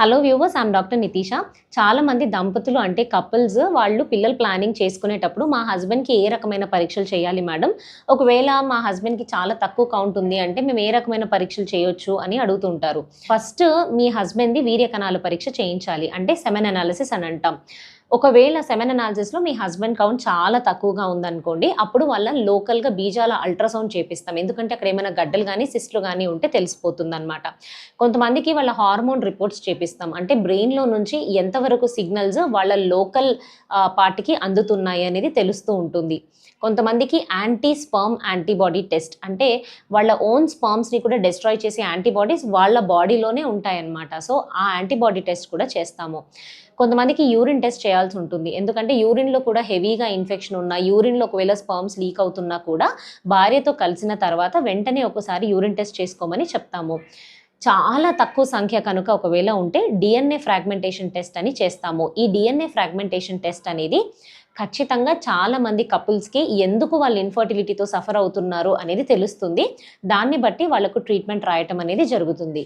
Hello viewers I'm doctor Nitisha చాలా మంది దంపతులు అంటే కపుల్స్ వాళ్ళు పిల్లలు ప్లానింగ్ చేసుకునేటప్పుడు మా హస్బెండ్కి ఏ రకమైన పరీక్షలు చేయాలి మేడం ఒకవేళ మా హస్బెండ్కి చాలా తక్కువ కౌంట్ ఉంది అంటే మేము ఏ రకమైన పరీక్షలు చేయొచ్చు అని అడుగుతుంటారు ఫస్ట్ మీ హస్బెండ్ది వీర్యకణాల పరీక్ష చేయించాలి. అంటే సెమెన్ అనాలిసిస్ అని అంటాం. ఒకవేళ సెమెన్ అనాలిసిస్లో మీ హస్బెండ్ కౌంట్ చాలా తక్కువగా ఉందనుకోండి అప్పుడు వాళ్ళ లోకల్గా బీజాల అల్ట్రాసౌండ్ చేపిస్తాం. ఎందుకంటే అక్కడ ఏమైనా గడ్డలు కానీ సిస్ట్లు కానీ ఉంటే తెలిసిపోతుంది అనమాట కొంతమందికి వాళ్ళ హార్మోన్ రిపోర్ట్స్ చేపిస్తాం. అంటే బ్రెయిన్లో నుంచి ఎంతవరకు సిగ్నల్స్ వాళ్ళ లోకల్ పార్ట్కి అందుతున్నాయి అనేది తెలుస్తూ ఉంటుంది. కొంతమందికి యాంటీ స్పర్మ్ యాంటీబాడీ టెస్ట్ అంటే వాళ్ళ ఓన్ స్పర్మ్స్ని కూడా డిస్ట్రాయ్ చేసే యాంటీబాడీస్ వాళ్ళ బాడీలోనే ఉంటాయన్నమాట. సో ఆ యాంటీబాడీ టెస్ట్ కూడా చేస్తాము. కొంతమందికి యూరిన్ టెస్ట్ చేయాల్సి ఉంటుంది. ఎందుకంటే యూరిన్లో కూడా హెవీగా ఇన్ఫెక్షన్ ఉన్నా యూరిన్లో ఒకవేళ స్పర్మ్స్ లీక్ అవుతున్నా కూడా భార్యతో కలిసిన తర్వాత వెంటనే ఒకసారి యూరిన్ టెస్ట్ చేసుకోమని చెప్తాము. చాలా తక్కువ సంఖ్య కనుక ఒకవేళ ఉంటే డిఎన్ఏ ఫ్రాగ్మెంటేషన్ టెస్ట్ అని చేస్తాము. ఈ డిఎన్ఏ ఫ్రాగ్మెంటేషన్ టెస్ట్ అనేది ఖచ్చితంగా చాలా మంది కపుల్స్కి ఎందుకు వాళ్ళు ఇన్ఫర్టిలిటీతో సఫర్ అవుతున్నారు అనేది తెలుస్తుంది. దాన్ని బట్టి వాళ్ళకు ట్రీట్మెంట్ రాయటం అనేది జరుగుతుంది.